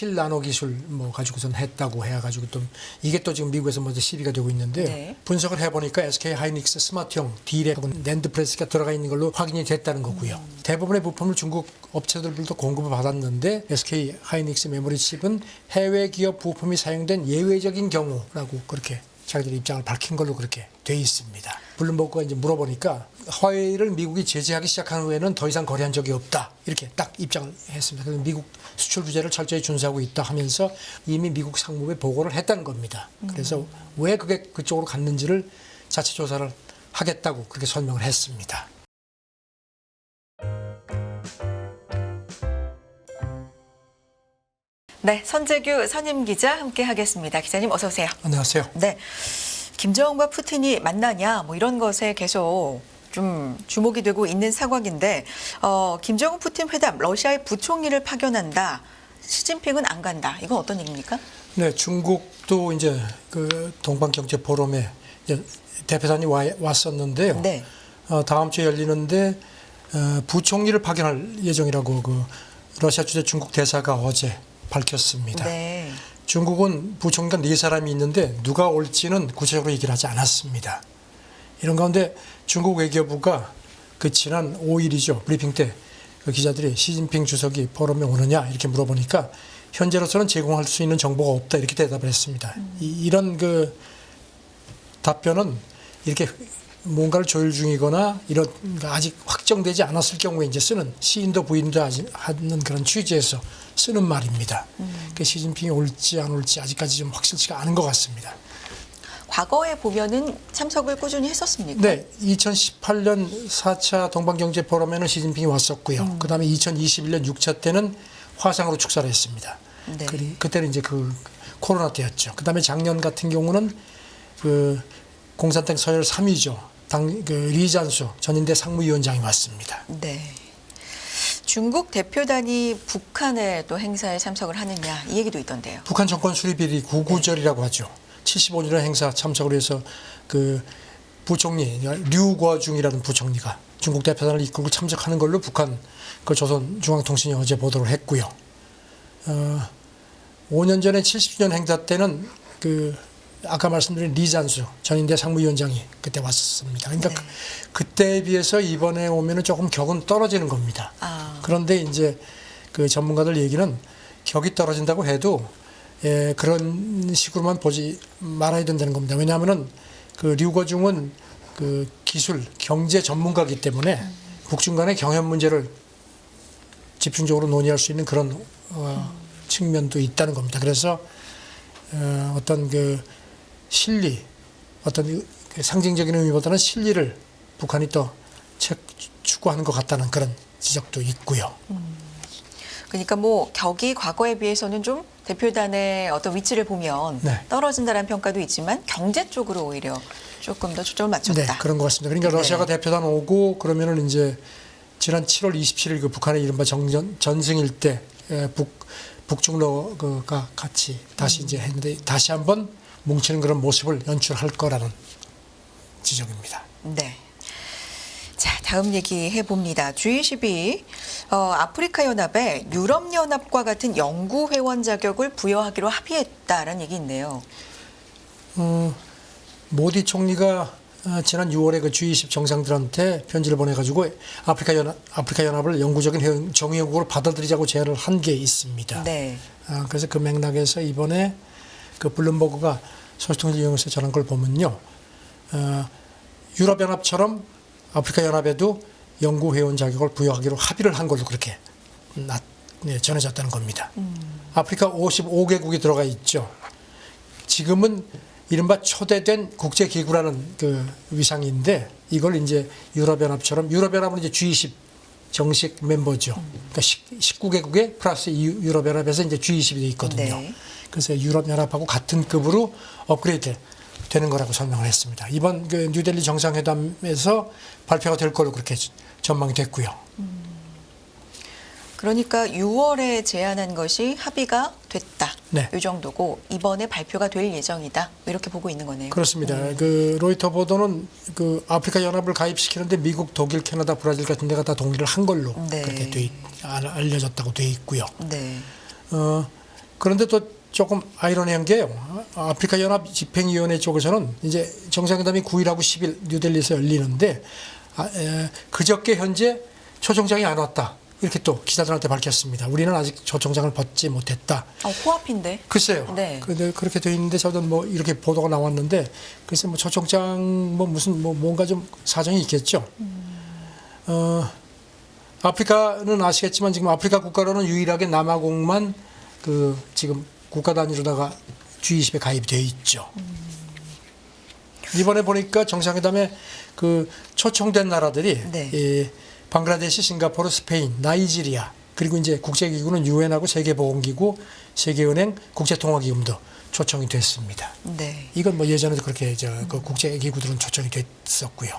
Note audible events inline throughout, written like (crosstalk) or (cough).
7 나노 기술 뭐 가지고선 했다고 해가지고 또 이게 또 지금 미국에서 먼저 시비가 되고 있는데 네. 분석을 해보니까 SK 하이닉스 스마트형 D랩 낸드 프레스가 들어가 있는 걸로 확인이 됐다는 거고요. 대부분의 부품을 중국 업체들도 공급을 받았는데 SK 하이닉스 메모리 칩은 해외 기업 부품이 사용된 예외적인 경우라고 그렇게 자기들 입장을 밝힌 걸로 그렇게 돼 있습니다. 블룸버그가 이제 물어보니까 화웨이를 미국이 제재하기 시작한 후에는 더 이상 거래한 적이 없다 이렇게 딱 입장을 했습니다. 그래서 미국 수출 규제를 철저히 준수하고 있다 하면서 이미 미국 상무부에 보고를 했다는 겁니다. 그래서 왜 그게 그쪽으로 갔는지를 자체 조사를 하겠다고 그렇게 설명을 했습니다. 네, 선재규 선임 기자 함께 하겠습니다. 기자님 어서 오세요. 안녕하세요. 네. 김정은과 푸틴이 만나냐 뭐 이런 것에 계속 좀 주목이 되고 있는 상황인데 어, 김정은 푸틴 회담 러시아의 부총리를 파견한다. 시진핑은 안 간다. 이건 어떤 얘기입니까? 네, 중국도 이제 그 동방 경제 포럼에 이제 대표단이 와, 왔었는데요. 네. 어, 다음 주에 열리는데 어, 부총리를 파견할 예정이라고 그 러시아 주재 중국 대사가 어제 밝혔습니다. 네. 중국은 부총리가 네 사람이 있는데 누가 올지는 구체적으로 얘기를 하지 않았습니다. 이런 가운데 중국 외교부가 그 지난 5일이죠 브리핑 때 그 기자들이 시진핑 주석이 포럼에 오느냐 이렇게 물어보니까 현재로서는 제공할 수 있는 정보가 없다 이렇게 대답을 했습니다. 이, 이런 그 답변은 이렇게 뭔가를 조율 중이거나 이런 아직 확정되지 않았을 경우에 이제 쓰는 시인도 부인도 하는 그런 취지에서 쓰는 말입니다. 그 시진핑이 올지 안 올지 아직까지 좀 확실치가 않은 것 같습니다. 과거에 보면은 참석을 꾸준히 했었습니까? 네, 2018년 4차 동방경제 포럼에는 시진핑이 왔었고요. 그다음에 2021년 6차 때는 화상으로 축사를 했습니다. 네. 그리, 그때는 이제 그 코로나 때였죠. 그다음에 작년 같은 경우는 그 공산당 서열 3위죠. 당, 그 리잔수 전인대 상무위원장이 왔습니다. 네. 중국 대표단이 북한의 또 행사에 참석을 하느냐 이 얘기도 있던데요. 북한 정권 수립일이 구구절이라고 하죠. 75주년 행사 참석을 해서 그 부총리 류거중이라는 부총리가 중국 대표단을 이끌고 참석하는 걸로 북한 그 조선 중앙통신이 어제 보도를 했고요. 어, 5년 전에 70주년 행사 때는 그 아까 말씀드린 리잔수 전인대 상무위원장이 그때 왔었습니다. 그러니까 네. 그, 그때에 비해서 이번에 오면은 조금 격은 떨어지는 겁니다. 아. 그런데 이제 그 전문가들 얘기는 격이 떨어진다고 해도 예, 그런 식으로만 보지 말아야 된다는 겁니다. 왜냐하면은 그 류거중은 그 기술 경제 전문가이기 때문에 북중 간의 경협 문제를 집중적으로 논의할 수 있는 그런 어, 측면도 있다는 겁니다. 그래서 어, 어떤 그 실리, 어떤 그 상징적인 의미보다는 실리를 북한이 또 책- 추구하는 것 같다는 그런 지적도 있고요. 그러니까 뭐 격이 과거에 비해서는 좀 대표단의 어떤 위치를 보면 네. 떨어진다는 평가도 있지만 경제 쪽으로 오히려 조금 더 초점을 맞췄다. 네, 그런 것 같습니다. 그러니까 네. 러시아가 대표단 오고 그러면은 이제 지난 7월 27일 그 북한의 이른바 정전 전승일 때 에, 북 북중러가 같이 다시 이제 했는데 다시 한번 뭉치는 그런 모습을 연출할 거라는 지적입니다. 네. 자, 다음 얘기 해 봅니다. G20이 어, 아프리카 연합에 유럽 연합과 같은 연구 회원 자격을 부여하기로 합의했다라는 얘기 있네요. 어, 모디 총리가 어, 지난 6월에 그 G20 정상들한테 편지를 보내가지고 아프리카 연합 아프리카 연합을 영구적인 정의연구로 받아들이자고 제안을 한 게 있습니다. 네. 아, 그래서 그 맥락에서 이번에 그 블룸버그가 소식통을 이용해서 전한 걸 보면요. 어, 유럽연합처럼 아프리카 연합에도 연구회원 자격을 부여하기로 합의를 한 걸로 그렇게 나, 네, 전해졌다는 겁니다. 아프리카 55개국이 들어가 있죠. 지금은 이른바 초대된 국제기구라는 그 위상인데 이걸 이제 유럽연합처럼 유럽연합은 이제 G20 정식 멤버죠. 그러니까 19개국에 플러스 유- 유럽연합에서 이제 G20이 돼 있거든요. 네. 그래서 유럽연합하고 같은 급으로 업그레이드 되는 거라고 설명을 했습니다. 이번 그 뉴델리 정상회담에서 발표가 될 걸로 그렇게 전망이 됐고요. 그러니까 6월에 제안한 것이 합의가 됐다. 네. 이 정도고 이번에 발표가 될 예정이다. 이렇게 보고 있는 거네요. 그렇습니다. 그 로이터 보도는 그 아프리카 연합을 가입시키는데 미국, 독일, 캐나다, 브라질 같은 데가 다 동의를 한 걸로 네. 그렇게 돼 알려졌다고 돼 있고요. 네. 어, 그런데 또 조금 아이러니한 게요. 아프리카 연합 집행위원회 쪽에서는 이제 정상회담이 9일하고 10일 뉴델리에서 열리는데 아, 에, 그저께 현재 초청장이 안 왔다. 이렇게 또 기자들한테 밝혔습니다. 우리는 아직 초청장을 받지 못했다. 어, 코앞인데. 글쎄요. 네. 근데 그렇게 돼 있는데 저도 뭐 이렇게 보도가 나왔는데 글쎄 뭐 초청장 뭐 무슨 뭐 뭔가 좀 사정이 있겠죠. 어 아프리카는 아시겠지만 지금 아프리카 국가로는 유일하게 남아공만 그 지금 국가 단위로다가 G20에 가입되어 있죠. 이번에 보니까 정상회담에 그 초청된 나라들이 네. 이 방글라데시, 싱가포르, 스페인, 나이지리아 그리고 이제 국제기구는 유엔하고 세계보건기구, 세계은행, 국제통화기금도 초청이 됐습니다. 네. 이건 뭐 예전에도 그렇게 저그 국제기구들은 초청이 됐었고요.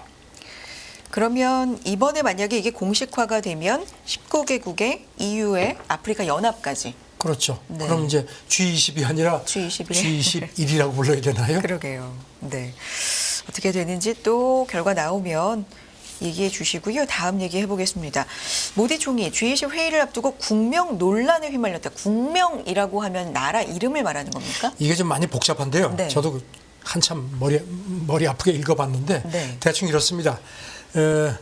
그러면 이번에 만약에 이게 공식화가 되면 19개국의 EU의 아프리카 연합까지 그렇죠. 네. 그럼 이제 G20이 아니라 G21 에? G21이라고 불러야 되나요? (laughs) 그러게요. 네. 어떻게 되는지 또 결과 나오면 얘기해 주시고요. 다음 얘기해 보겠습니다. 모디 총리 G20 회의를 앞두고 국명 논란에 휘말렸다. 국명이라고 하면 나라 이름을 말하는 겁니까? 이게 좀 많이 복잡한데요. 네. 저도 그 한참 머리 머리 아프게 읽어봤는데 네. 대충 이렇습니다. 어,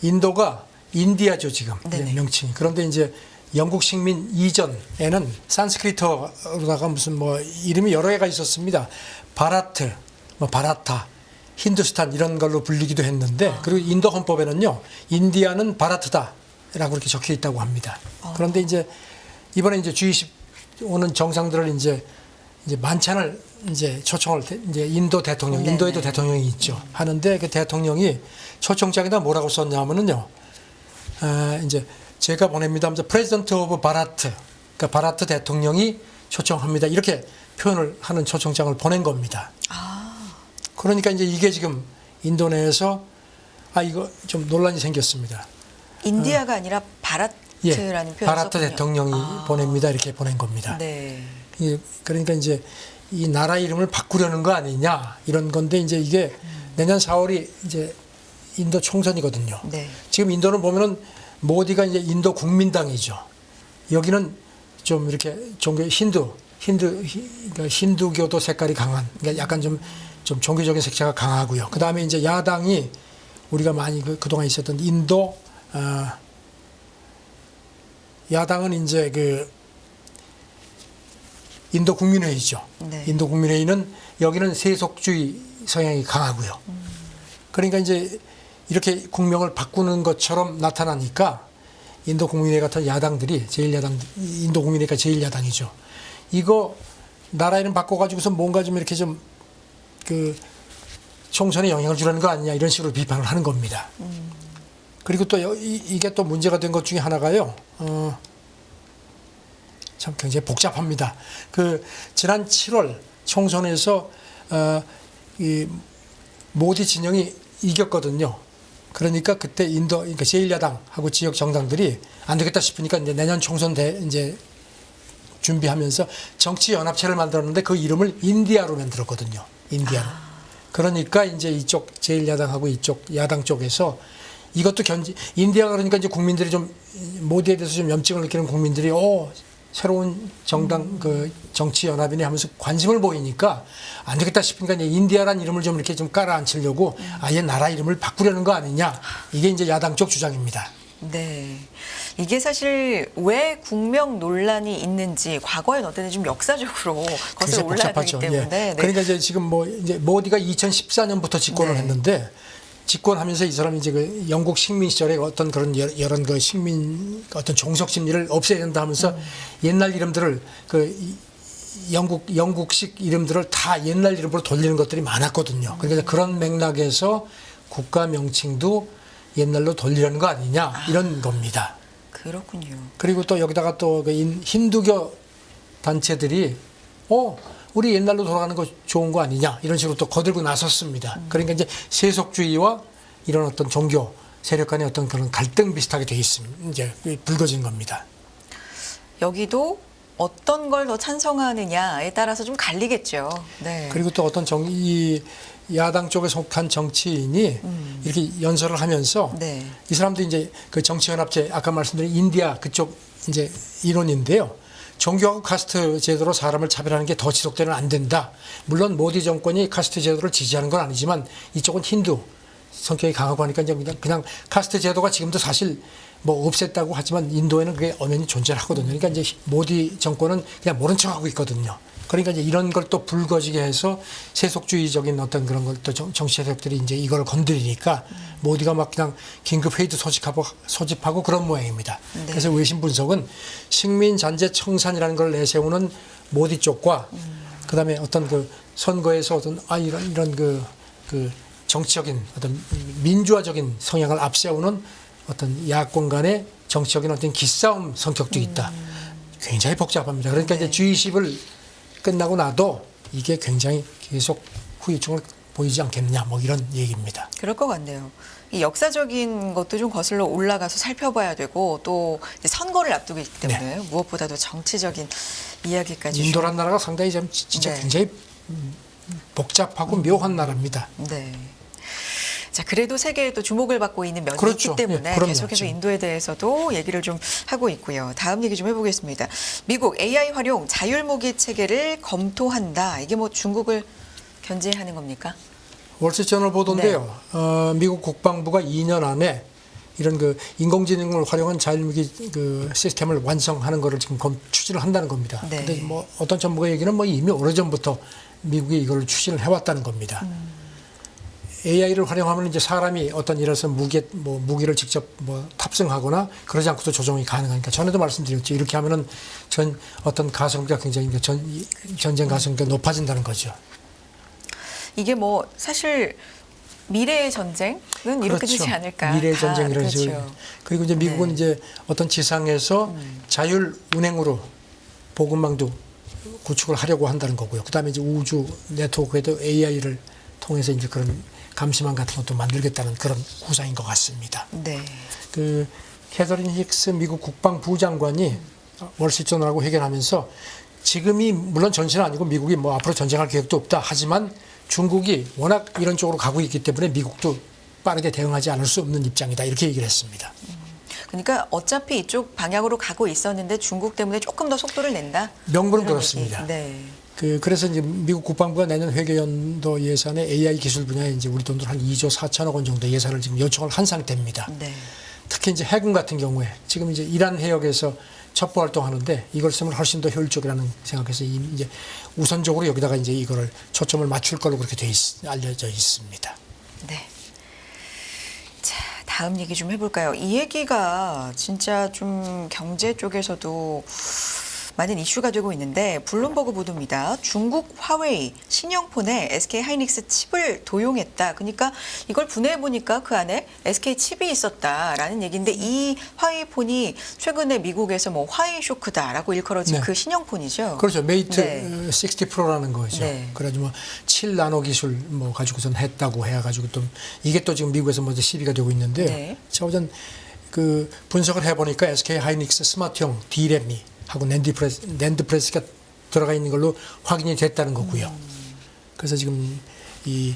인도가 인디아죠 지금 네네. 명칭이. 그런데 이제 영국 식민 이전에는 산스크리트로다가 무슨 뭐 이름이 여러 개가 있었습니다. 바라트, 뭐 바라타, 힌두스탄 이런 걸로 불리기도 했는데 그리고 인도 헌법에는요 인디아는 바라트다라고 이렇게 적혀 있다고 합니다. 그런데 이제 이번에 이제 G20 오는 정상들을 이제 이제 만찬을 이제 초청을 대- 이제 인도 대통령. 인도에도 대통령이 있죠. 하는데 그 대통령이 초청장에다 뭐라고 썼냐면은요. 아, 이제 제가 보냅니다. 하면서 프레지던트 오브 바라트, 그러니까 바라트 대통령이 초청합니다. 이렇게 표현을 하는 초청장을 보낸 겁니다. 그러니까 이제 이게 지금 인도 내에서 아 이거 좀 논란이 생겼습니다. 인디아가 아니라 바라트라는 표현 바라트 대통령이 보냅니다. 이렇게 보낸 겁니다. 네. 예, 그러니까 이제 이 나라 이름을 바꾸려는 거 아니냐 이런 건데 이제 이게 내년 4월이 이제 인도 총선이거든요. 네. 지금 인도는 보면은 모디가 이제 인도 국민당이죠. 여기는 좀 이렇게 종교 힌두 힌두 히- 그러니까 힌두교도 색깔이 강한 그러니까 약간 좀 좀 종교적인 색채가 강하고요. 그 다음에 이제 야당이 우리가 많이 그 그동안 있었던 인도 어, 야당은 이제 그 인도 국민회의죠. 네. 인도 국민회의는 여기는 세속주의 성향이 강하고요. 그러니까 이제 이렇게 국명을 바꾸는 것처럼 나타나니까 인도 국민회 같은 야당들이 제일 야당 인도 국민회가 제일 야당이죠. 이거 나라 이름 바꿔가지고서 뭔가 좀 이렇게 좀 그 총선에 영향을 주려는 거 아니냐 이런 식으로 비판을 하는 겁니다. 그리고 또 여- 이, 이게 또 문제가 된 것 중에 하나가요. 어, 참 굉장히 복잡합니다. 그 지난 7월 총선에서 어, 이 모디 진영이 이겼거든요. 그러니까 그때 인도 그러니까 제1야당하고 지역 정당들이 안 되겠다 싶으니까 이제 내년 총선 대 이제 준비하면서 정치 연합체를 만들었는데 그 이름을 인디아로 만들었거든요. 인디아로. 그러니까 이제 이쪽 제1야당하고 이쪽 야당 쪽에서 이것도 견지 인디아가 그러니까 이제 국민들이 좀 모디에 대해서 좀 염증을 느끼는 국민들이 어 새로운 정당 그 정치 연합이네 하면서 관심을 보이니까 안 되겠다 싶으니까 이제 인디아란 이름을 좀 이렇게 좀 깔아앉히려고 아예 나라 이름을 바꾸려는 거 아니냐 이게 이제 야당 쪽 주장입니다. 네. 이게 사실 왜 국명 논란이 있는지 과거엔 어땠는지 좀 역사적으로 (laughs) 거슬러 올라야 되기. 때문에 예. 네. 그러니까 이제 지금 뭐 이제 모디가 2014년부터 집권을 네. 했는데 집권하면서 이 사람이 이제 그 영국 식민 시절에 어떤 그런 여- 이런 그 식민 어떤 종속 심리를 없애야 된다 하면서 음. 옛날 이름들을 그 이- 영국 영국식 이름들을 다 옛날 이름으로 돌리는 것들이 많았거든요. 그러니까 그런 맥락에서 국가 명칭도 옛날로 돌리려는 거 아니냐 이런 겁니다. 그렇군요. 그리고 또 여기다가 또그 인- 힌두교 단체들이 어 우리 옛날로 돌아가는 거 좋은 거 아니냐 이런 식으로 또 거들고 나섰습니다. 그러니까 이제 세속주의와 이런 어떤 종교 세력 간의 어떤 그런 갈등 비슷하게 돼 있습니다. 이제 불거진 겁니다. 여기도 어떤 걸 더 찬성하느냐에 따라서 좀 갈리겠죠. 네. 그리고 또 어떤 정, 이 야당 쪽에 속한 정치인이 이렇게 연설을 하면서 네. 이 사람도 이제 그 정치연합체 아까 말씀드린 인디아 그쪽 이제 일원인데요. 종교하고 카스트 제도로 사람을 차별하는 게 더 지속되는 안 된다. 물론 모디 정권이 카스트 제도를 지지하는 건 아니지만 이쪽은 힌두 성격이 강하고 하니까 이제 그냥 카스트 제도가 지금도 사실 뭐 없앴다고 하지만 인도에는 그게 엄연히 존재하거든요. 그러니까 이제 모디 정권은 그냥 모른 척하고 있거든요. 그러니까 이제 이런 걸 또 불거지게 해서 세속주의적인 어떤 그런 걸 또 정치 세력들이 이제 이걸 건드리니까 모디가 막 그냥 긴급 회의도 소집하고 소집하고 그런 모양입니다. 네. 그래서 외신 분석은 식민 잔재 청산이라는 걸 내세우는 모디 쪽과 그다음에 어떤 그 선거에서 어떤 아 이런 이런 그, 그 정치적인 어떤 민주화적인 성향을 앞세우는 어떤 야권 간의 정치적인 어떤 기싸움 성격도 있다. 굉장히 복잡합니다. 그러니까 이제 G20을 끝나고 나도 이게 굉장히 계속 후유증을 보이지 않겠냐 뭐 이런 얘기입니다. 그럴 것 같네요. 이 역사적인 것도 좀 거슬러 올라가서 살펴봐야 되고 또 선거를 앞두고 있기 때문에 무엇보다도 정치적인 이야기까지 좀- 인도란 나라가 상당히 좀 지- 진짜 네. 굉장히 음, 복잡하고 묘한 나라입니다. 네. 자, 그래도 세계에 또 주목을 받고 있는 면이 그렇죠. 있기 때문에 예, 그럼요, 계속해서 지금. 인도에 대해서도 얘기를 좀 하고 있고요. 다음 얘기 좀 해보겠습니다. 미국 AI 활용 자율무기 체계를 검토한다. 이게 뭐 중국을 견제하는 겁니까? 월스트저널 보도인데요. 네. 어, 미국 국방부가 2년 안에 이런 그 인공지능을 활용한 자율무기 그 시스템을 완성하는 것을 지금 검, 추진을 한다는 겁니다. 네. 근데 뭐 어떤 전문가 얘기는 뭐 이미 오래전부터 미국이 이걸 추진을 해왔다는 겁니다. AI를 활용하면 이제 사람이 어떤 들어서 무기 뭐 무기를 직접 뭐 탑승하거나 그러지 않고도 조종이 가능하니까 전에도 말씀드렸죠. 이렇게 하면은 전 어떤 가성비가 굉장히 그전 전쟁 가성비가 높아진다는 거죠. 이게 뭐 사실 미래의 전쟁은 이렇게 되지 않을까. 그렇죠. 미래 다 전쟁 이런 그렇죠. 식으로. 그리고 이제 미국은 네. 음. 이제 어떤 지상에서 자율 운행으로 보급망도 구축을 하려고 한다는 거고요. 그다음에 이제 우주 네트워크에도 AI를 통해서 이제 그런 감시망 같은 것도 만들겠다는 그런 구상인 것 같습니다. 네. 그 캐서린 힉스 미국 국방부 장관이 월시트저널하고 회견하면서 지금이 물론 전시는 아니고 미국이 뭐 앞으로 전쟁할 계획도 없다 하지만 중국이 워낙 이런 쪽으로 가고 있기 때문에 미국도 빠르게 대응하지 않을 수 없는 입장이다 이렇게 얘기를 했습니다. 그러니까 어차피 이쪽 방향으로 가고 있었는데 중국 때문에 조금 더 속도를 낸다. 명분은 그렇습니다. 네. 그 그래서 이제 미국 국방부가 내년 회계연도 예산에 AI 기술 분야에 이제 우리 돈으로 한 2조 4천억 원 정도 예산을 지금 요청을 한 상태입니다. 네. 특히 이제 해군 같은 경우에 지금 이제 이란 해역에서 첩보 활동하는데 이걸 쓰면 훨씬 더 효율적이라는 생각해서 이제 우선적으로 여기다가 이제 이거를 초점을 맞출 걸로 그렇게 돼 있, 알려져 있습니다. 네. 자, 다음 얘기 좀 해볼까요? 이 얘기가 진짜 좀 경제 쪽에서도 많은 이슈가 되고 있는데 블룸버그 보도입니다. 중국 화웨이 신형폰에 SK 하이닉스 칩을 도용했다. 그러니까 이걸 분해해 보니까 그 안에 SK 칩이 있었다라는 얘기인데 이 화웨이 폰이 최근에 미국에서 뭐 화웨이 쇼크다라고 일컬어진 네. 그 신형폰이죠. 그렇죠. 메이트 네. 60 프로라는 거죠. 네. 그래가지고 뭐 7나노 기술 뭐 가지고선 했다고 해가지고 또 이게 또 지금 미국에서 먼저 시비가 되고 있는데요. 네. 자 우선 그 분석을 해보니까 SK 하이닉스 스마트형 D램이 하고 낸드 프레스 낸드 프레스가 들어가 있는 걸로 확인이 됐다는 거고요. 그래서 지금 이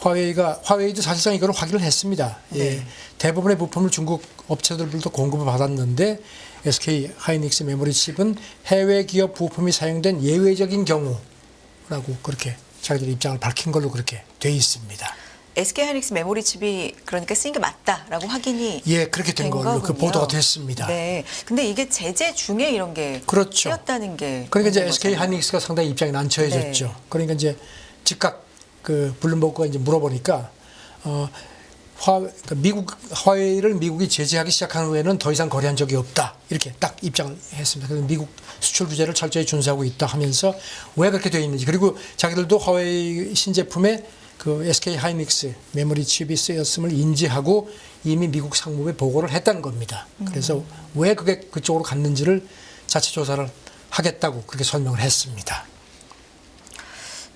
화웨이가 화웨이도 사실상 이걸 확인을 했습니다. 예. 네. 대부분의 부품을 중국 업체들부터 공급을 받았는데 SK 하이닉스 메모리 칩은 해외 기업 부품이 사용된 예외적인 경우라고 그렇게 자기들 입장을 밝힌 걸로 그렇게 돼 있습니다. SK 하이닉스 메모리 칩이 그러니까 쓰인 게 맞다라고 확인이 예, 그렇게 된 걸로 그 거군요. 보도가 됐습니다. 네. 근데 이게 제재 중에 이런 게 그렇죠. 쓰였다는 게 그러니까 이제 SK. 하이닉스가 상당히 입장이 난처해졌죠. 네. 그러니까 이제 즉각 그 블룸버그가 이제 물어보니까 어 화, 그러니까 미국 화웨이를 미국이 제재하기 시작한 후에는 더 이상 거래한 적이 없다 이렇게 딱 입장을 했습니다. 그래서 미국 수출 규제를 철저히 준수하고 있다 하면서 왜 그렇게 되어 있는지 그리고 자기들도 화웨이 신제품에 그 SK 하이닉스 메모리 칩이 쓰였음을 인지하고 이미 미국 상무부에 보고를 했다는 겁니다. 그래서 왜 그게 그쪽으로 갔는지를 자체 조사를 하겠다고 그렇게 설명을 했습니다.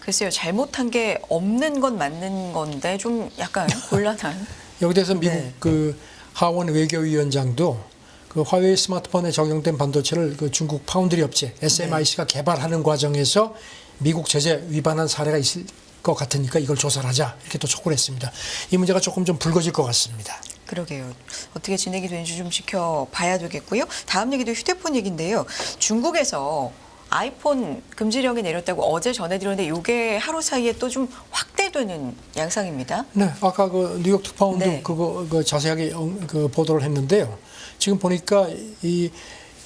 글쎄요 잘못한 게 없는 건 맞는 건데 좀 약간 (laughs) 곤란한 여기 대해서 미국 네. 그 하원 외교위원장도 그 화웨이 스마트폰에 적용된 반도체를 그 중국 파운드리 업체 SMIC가 개발하는 과정에서 미국 제재 위반한 사례가 있을 것 같으니까 이걸 조사를 하자 이렇게 또 촉구를 했습니다. 이 문제가 조금 좀 불거질 것 같습니다. 그러게요. 어떻게 진행이 되는지 좀 지켜봐야 되겠고요. 다음 얘기도 휴대폰 얘기인데요. 중국에서 아이폰 금지령이 내렸다고 어제 전해드렸는데 이게 하루 사이에 또 좀 확대되는 양상입니다. 네, 아까 그 뉴욕 특파원도 네. 그거 그 자세하게 엉- 그 보도를 했는데요. 지금 보니까 이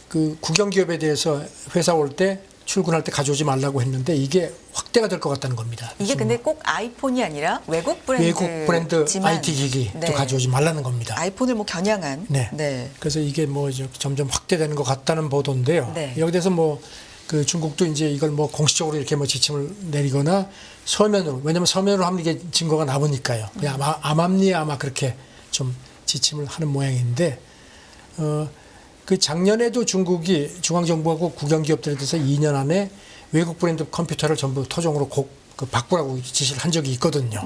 그 국영 기업에 대해서 회사 올 때 출근할 때 가져오지 말라고 했는데 이게 확대가 될 것 같다는 겁니다. 이게 근데 꼭 아이폰이 아니라 외국 브랜드 외국 브랜드 IT 기기 도 네. 가져오지 말라는 겁니다. 아이폰을 뭐 겨냥한 네. 네. 그래서 이게 뭐 이제 점점 확대되는 것 같다는 보도인데요. 네. 여기 대해서 뭐 그 중국도 이제 이걸 뭐 공식적으로 이렇게 뭐 지침을 내리거나 서면으로 왜냐하면 서면으로 하면 이게 증거가 나오니까요. 그냥 아마 암암리에 아마 그렇게 좀 지침을 하는 모양인데 어. 그 작년에도 중국이 중앙정부하고 국영기업들에 대해서 2년 안에 외국 브랜드 컴퓨터를 전부 토종으로 곡, 그 바꾸라고 지시를 한 적이 있거든요.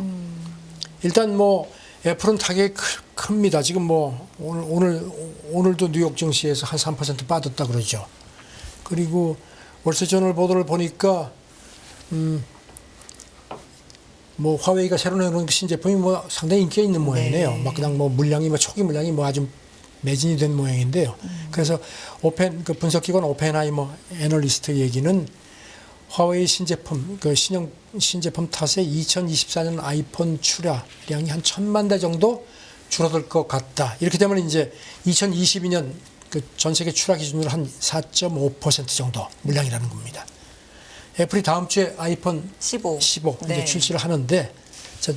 일단 뭐 애플은 타격이 크- 큽니다. 지금 뭐 오늘 오늘 오늘도 뉴욕 증시에서 한 3% 빠졌다 그러죠. 그리고 월스트리트저널 보도를 보니까 음, 뭐 화웨이가 새로 내놓은 그 신제품이 뭐 상당히 인기가 있는 모양이네요. 네. 막 그냥 뭐 물량이 뭐 초기 물량이 뭐 아주 매진이 된 모양인데요. 그래서 오펜 그 분석기관 오펜하이머 애널리스트 얘기는 화웨이 신제품 그 신형 신제품 탓에 2024년 아이폰 출하량이 한 천만 대 정도 줄어들 것 같다. 이렇게 되면 이제 2022년 그 전 세계 출하 기준으로 한 4.5% 정도 물량이라는 겁니다. 애플이 다음 주에 아이폰 15. 15 네. 이제 출시를 하는데 전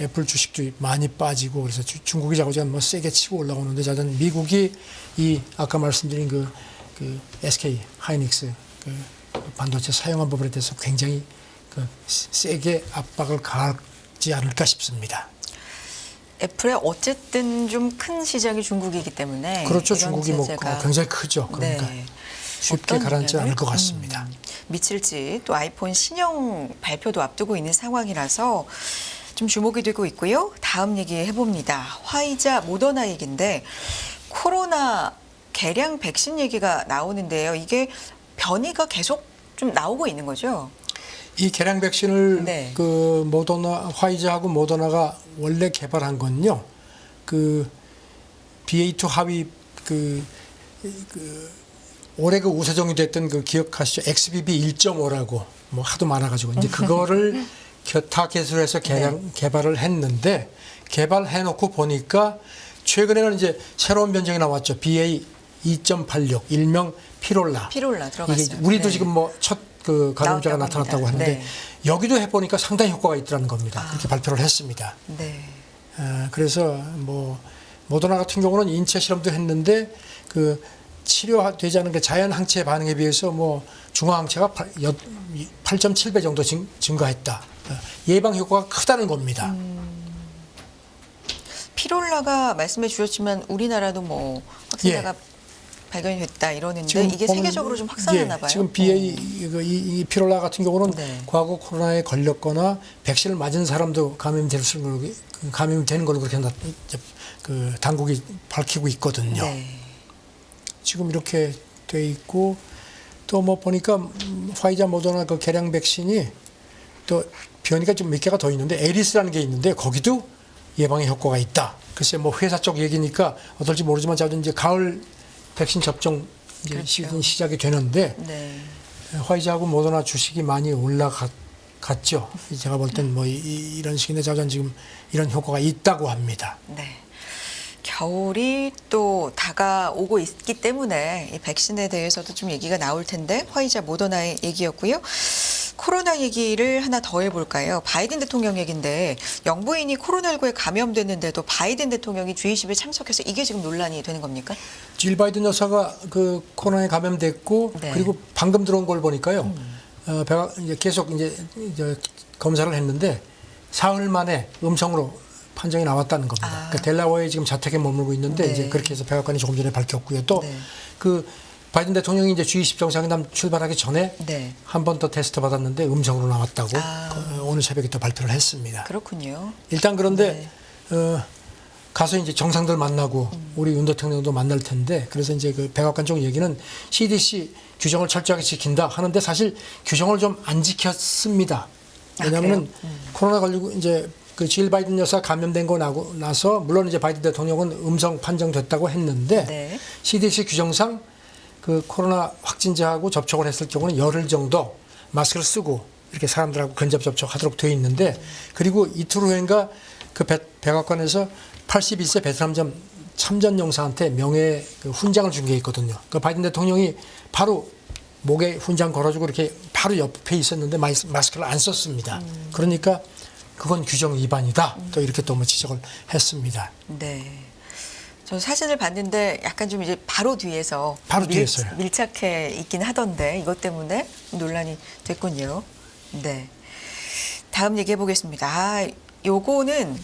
애플 주식도 많이 빠지고 그래서 주- 중국이 자꾸자꾸 뭐 세게 치고 올라오는데 저는 미국이 이 아까 말씀드린 그, 그 SK 하이닉스 그 반도체 사용한 부분에 대해서 굉장히 그 세게 압박을 가하지 않을까 싶습니다. 애플의 어쨌든 좀 큰 시장이 중국이기 때문에 그렇죠. 중국이 뭐 굉장히 크죠. 그러니까 네. 쉽게 가라앉지? 않을 것 같습니다. 음, 미칠지 또 아이폰 신형 발표도 앞두고 있는 상황이라서 좀 주목이 되고 있고요. 다음 얘기 해봅니다. 화이자 모더나 얘기인데 코로나 개량 백신 얘기가 나오는데요. 이게 변이가 계속 좀 나오고 있는 거죠. 이 개량 백신을 네. 그 모더나 화이자하고 모더나가 원래 개발한 건요. 그 BA2 하위 그, 그 올해 그 우세종이 됐던 그 기억하시죠? XBB 1.5라고 뭐 하도 많아가지고 이제 그거를 (laughs) 타 개설해서 개량 개발을 했는데 개발해 놓고 보니까 최근에는 이제 새로운 변종이 나왔죠. BA 2.86 일명 피롤라. 피롤라 들어갔어요. 우리도 네. 지금 뭐 첫 그 감염자가 나타났다고 합니다. 하는데 네. 여기도 해 보니까 상당히 효과가 있더라는 겁니다. 아. 그렇게 발표를 했습니다. 네. 어, 그래서 뭐 모더나 같은 경우는 인체 실험도 했는데 그 치료되지 않은 그 자연 항체 반응에 비해서 뭐 중화 항체가 8.7배 정도 증, 증가했다. 어, 예방 효과가 크다는 겁니다. 피롤라가 말씀해 주셨지만 우리나라도 뭐 확진자가 발견이 됐다 이러는데 이게 보면- 세계적으로 좀 확산하나 예, 봐요. 지금 BA 그 이, 이 피롤라 같은 경우는 네. 과거 코로나에 걸렸거나 백신을 맞은 사람도 감염될 수 있는 걸로 그 감염이 되는 걸로 그렇게 나, 그 당국이 밝히고 있거든요. 네. 지금 이렇게 돼 있고 또 뭐 보니까 음, 화이자 모더나 그 개량 백신이 또 변이가 좀몇 개가 더 있는데 에리스라는 게 있는데 거기도 예방에 효과가 있다. 글쎄 뭐 회사 쪽 얘기니까 어떨지 모르지만 저도 이제 가을 백신 접종 이제 그렇죠. 시즌 시작이 되는데 네. 화이자하고 모더나 주식이 많이 올라갔죠. 제가 볼 땐 뭐 이런 식인데 저는 지금 이런 효과가 있다고 합니다. 네. 겨울이 또 다가오고 있기 때문에 이 백신에 대해서도 좀 얘기가 나올 텐데 화이자 모더나의 얘기였고요. 코로나 얘기를 하나 더 해볼까요? 바이든 대통령 얘기인데 영부인이 코로나19에 감염됐는데도 바이든 대통령이 G20에 참석해서 이게 지금 논란이 되는 겁니까? 질 바이든 여사가 그 코로나에 감염됐고 네. 그리고 방금 들어온 걸 보니까요. 어, 배가 이제 계속 이제, 이제 검사를 했는데 사흘 만에 음성으로 판정이 나왔다는 겁니다. 아. 그러니까 델라워에 지금 자택에 머물고 있는데 네. 이제 그렇게 해서 백악관이 조금 전에 밝혔고요. 또 네. 그 바이든 대통령이 이제 G20 정상회담 출발하기 전에 네. 한 번 더 테스트 받았는데 음성으로 나왔다고 아. 그 오늘 새벽에 또 발표를 했습니다. 그렇군요. 일단 그런데 어, 가서 이제 정상들 만나고 우리 윤 대통령도 만날 텐데 그래서 이제 그 백악관 쪽 얘기는 CDC 규정을 철저하게 지킨다 하는데 사실 규정을 좀 안 지켰습니다. 아, 왜냐하면 그래요? 코로나 걸리고 이제 그질 바이든 여사 감염된 거 나고 나서 물론 이제 바이든 대통령은 음성 판정됐다고 했는데 네. CDC 규정상 그 코로나 확진자하고 접촉을 했을 경우는 열흘 정도 마스크를 쓰고 이렇게 사람들하고 근접 접촉하도록 되어 있는데 그리고 이틀 후인가 그 백- 백악관에서 81세 베트남전 참전 용사한테 명예 그 훈장을 준 게 있거든요. 그 바이든 대통령이 바로 목에 훈장 걸어주고 이렇게 바로 옆에 있었는데 마스크를 안 썼습니다. 그러니까 그건 규정 위반이다. 또 이렇게 또 뭐 지적을 했습니다. 네. 저 사진을 봤는데 약간 좀 이제 바로 뒤에서 바로 뒤에서요. 밀착해 있긴 하던데 이것 때문에 논란이 됐군요. 네. 다음 얘기해 보겠습니다. 아, 요거는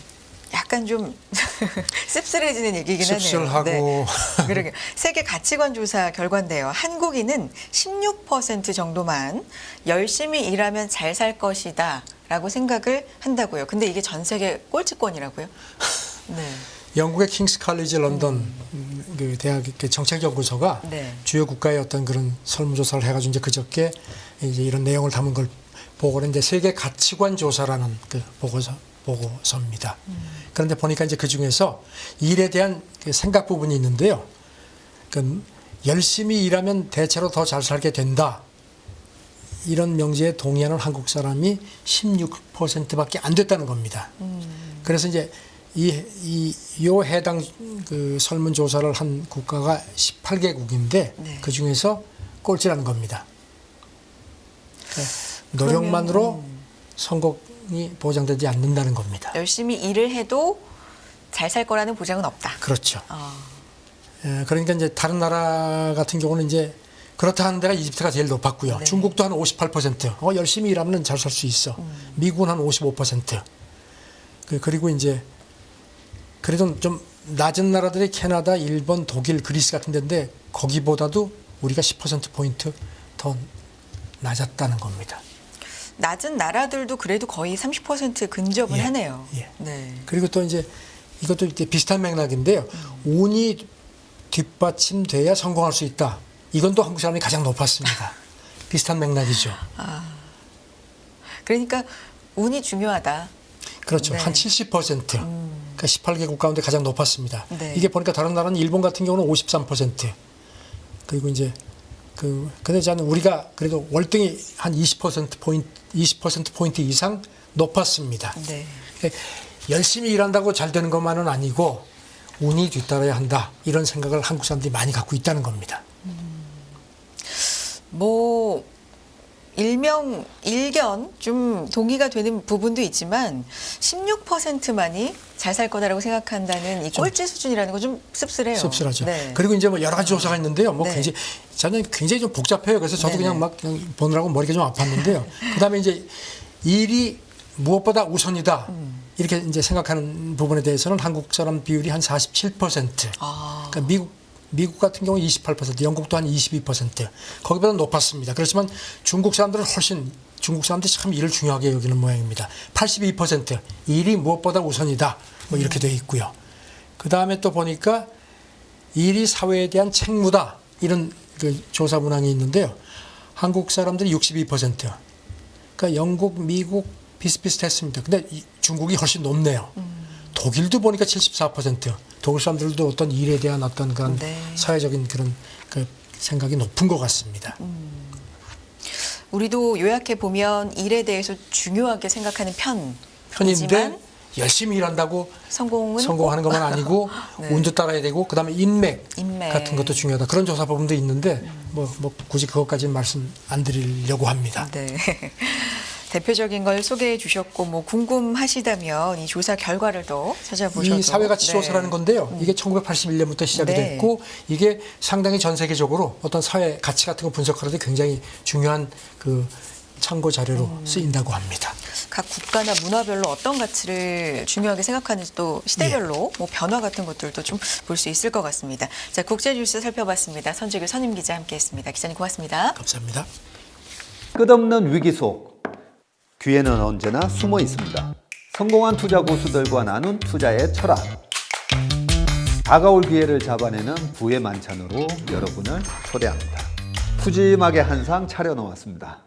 약간 좀 (laughs) 씁쓸해지는 얘기긴 하네요. 씁쓸하고. 네. (laughs) 그러게 세계 가치관 조사 결과인데요. 한국인은 16% 정도만 열심히 일하면 잘 살 것이다라고 생각을 한다고요. 근데 이게 전 세계 꼴찌권이라고요? (laughs) 네. 영국의 킹스 칼리지 런던 음, 그 대학 그 정책연구소가 네. 주요 국가의 어떤 그런 설문조사를 해가지고 이제 그저께 이제 이런 내용을 담은 걸 보고는 이제 세계 가치관 조사라는 그 보고서 보고서입니다. 그런데 보니까 이제 그 중에서 일에 대한 그 생각 부분이 있는데요. 그 열심히 일하면 대체로 더 잘 살게 된다. 이런 명제에 동의하는 한국 사람이 16%밖에 안 됐다는 겁니다. 그래서 이제 이, 이, 요 해당 그 설문조사를 한 국가가 18개국인데 네. 그 중에서 꼴찌라는 겁니다. 그러니까 노력만으로 음. 성공이 보장되지 않는다는 겁니다. 열심히 일을 해도 잘 살 거라는 보장은 없다. 그렇죠. 아, 예, 그러니까 이제 다른 나라 같은 경우는 이제 그렇다 하는 데가 이집트가 제일 높았고요. 네. 중국도 한 58%. 어, 열심히 일하면 잘 살 수 있어. 음. 미국은 한 55%. 그, 그리고 이제 그래도 좀 낮은 나라들이 캐나다, 일본, 독일, 그리스 같은 데인데 거기보다도 우리가 10% 포인트 더 낮았다는 겁니다. 낮은 나라들도 그래도 거의 30% 근접은 예, 하네요. 예. 네. 그리고 또 이제 이것도 이제 비슷한 맥락인데요. 운이 뒷받침돼야 성공할 수 있다. 이건 또 한국 사람이 가장 높았습니다. (laughs) 비슷한 맥락이죠. 그러니까 운이 중요하다. 그렇죠. 네. 한 70%. 그러니까 18개국 가운데 가장 높았습니다. 네. 이게 보니까 다른 나라는 일본 같은 경우는 53%. 그리고 이제 그 근데 저는 우리가 그래도 월등히 한 20% 포인트 20% 포인트 이상 높았습니다. 네. 그러니까 열심히 일한다고 잘 되는 것만은 아니고 운이 뒤따라야 한다. 이런 생각을 한국 사람들이 많이 갖고 있다는 겁니다. 뭐 일명 일견 좀 동의가 되는 부분도 있지만 16%만이 잘 살 거다라고 생각한다는 이 꼴찌 수준이라는 건좀 씁쓸해요. 씁쓸하죠. 네. 그리고 이제 뭐 여러 가지 조사가 있는데요. 뭐 네. 굉장히 저는 굉장히 좀 복잡해요. 그래서 저도 네네. 그냥 막 그냥 보느라고 머리가 좀 아팠는데요. (laughs) 그다음에 이제 일이 무엇보다 우선이다. 음. 이렇게 이제 생각하는 부분에 대해서는 한국 사람 비율이 한 47%. 아, 그러니까 미국 미국 같은 경우 28%, 영국도 한 22%. 거기보다 높았습니다. 그렇지만 중국 사람들은 훨씬 중국 사람들이 참 일을 중요하게 여기는 모양입니다. 82% 일이 무엇보다 우선이다. 뭐 이렇게 돼 있고요. 그 다음에 또 보니까 일이 사회에 대한 책무다. 이런 그 조사 문항이 있는데요. 한국 사람들이 62%. 그러니까 영국, 미국 비슷비슷했습니다. 근데 이- 중국이 훨씬 높네요. 독일도 보니까 74%. 독일 사람들도 어떤 일에 대한 어떤 그런 네. 사회적인 그런 그 생각이 높은 것 같습니다. 우리도 요약해 보면 일에 대해서 중요하게 생각하는 편. 편인데 열심히 일한다고 성공은 성공하는 것만 (laughs) 아니고 네. 운도 따라야 되고 그다음에 인맥, 인맥. 같은 것도 중요하다. 그런 조사 부분도 있는데 뭐, 뭐 굳이 그것까지는 말씀 안 드리려고 합니다. 네. 대표적인 걸 소개해 주셨고 뭐 궁금하시다면 이 조사 결과를 또 찾아보셔도 이 사회 가치 네. 조사라는 건데요. 이게 1981년부터 시작이 네. 됐고 이게 상당히 전 세계적으로 어떤 사회 가치 같은 거 분석하는데 굉장히 중요한 그 참고 자료로 음. 쓰인다고 합니다. 각 국가나 문화별로 어떤 가치를 중요하게 생각하는지 또 시대별로 예. 뭐 변화 같은 것들도 좀 볼 수 있을 것 같습니다. 자 국제 뉴스 살펴봤습니다. 선재규 선임 기자 함께했습니다. 기자님 고맙습니다. 감사합니다. 끝없는 위기 속 기회는 언제나 숨어 있습니다. 성공한 투자 고수들과 나눈 투자의 철학. 다가올 기회를 잡아내는 부의 만찬으로 여러분을 초대합니다. 푸짐하게 한 상 차려놓았습니다.